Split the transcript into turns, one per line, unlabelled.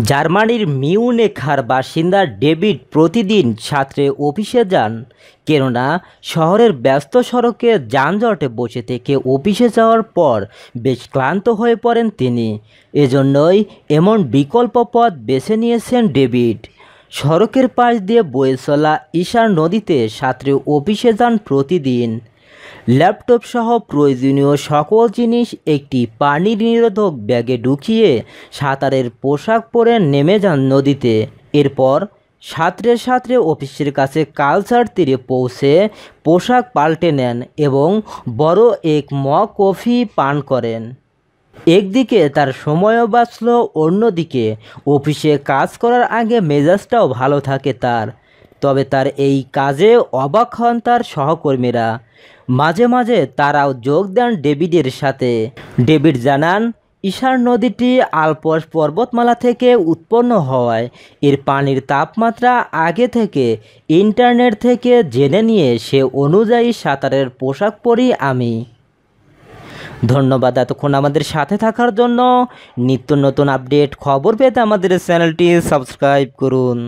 জার্মানির মিউনেখার বাসিন্দা ডেভিড প্রতিদিন ছাত্রে অফিসে যান। কেননা, শহরের ব্যস্ত সড়কে যানজটে বসে থেকে অফিসে যাওয়ার পর বেশ ক্লান্ত হয়ে পড়েন তিনি। এজন্যই এমন বিকল্প পথ বেছে নিয়েছেন ডেভিড। সড়কের পাশ দিয়ে বয়ে চলা ঈশার নদীতে ছাত্রে অফিসে যান প্রতিদিন। ল্যাপটপ সহ প্রয়োজনীয় সকল জিনিস একটি পানি নিরোধক ব্যাগে ঢুকিয়ে সাঁতারের পোশাক পরে নেমে যান নদীতে। এরপর সাঁতরে সাঁতরে অফিসের কাছে কালচার তীরে পৌঁছে পোশাক পাল্টে নেন এবং বড় এক মগ কফি পান করেন। একদিকে তার সময়ও বাঁচল, অন্যদিকে অফিসে কাজ করার আগে মেজাজটাও ভালো থাকে তার। তবে তার এই কাজে অবাক হন তার সহকর্মীরা। মাঝে মাঝে তারাও যোগ দেন ডেভিডের সাথে। ডেভিড জানান, ঈশার নদীটি আলপস পর্বতমালা থেকে উৎপন্ন হওয়ায় এর পানির তাপমাত্রা আগে থেকে ইন্টারনেট থেকে জেনে নিয়ে সে অনুযায়ী সাঁতারের পোশাক পরি আমি। ধন্যবাদ এতক্ষণ আমাদের সাথে থাকার জন্য। নিত্য নতুন আপডেট খবর পেতে আমাদের চ্যানেলটি সাবস্ক্রাইব করুন।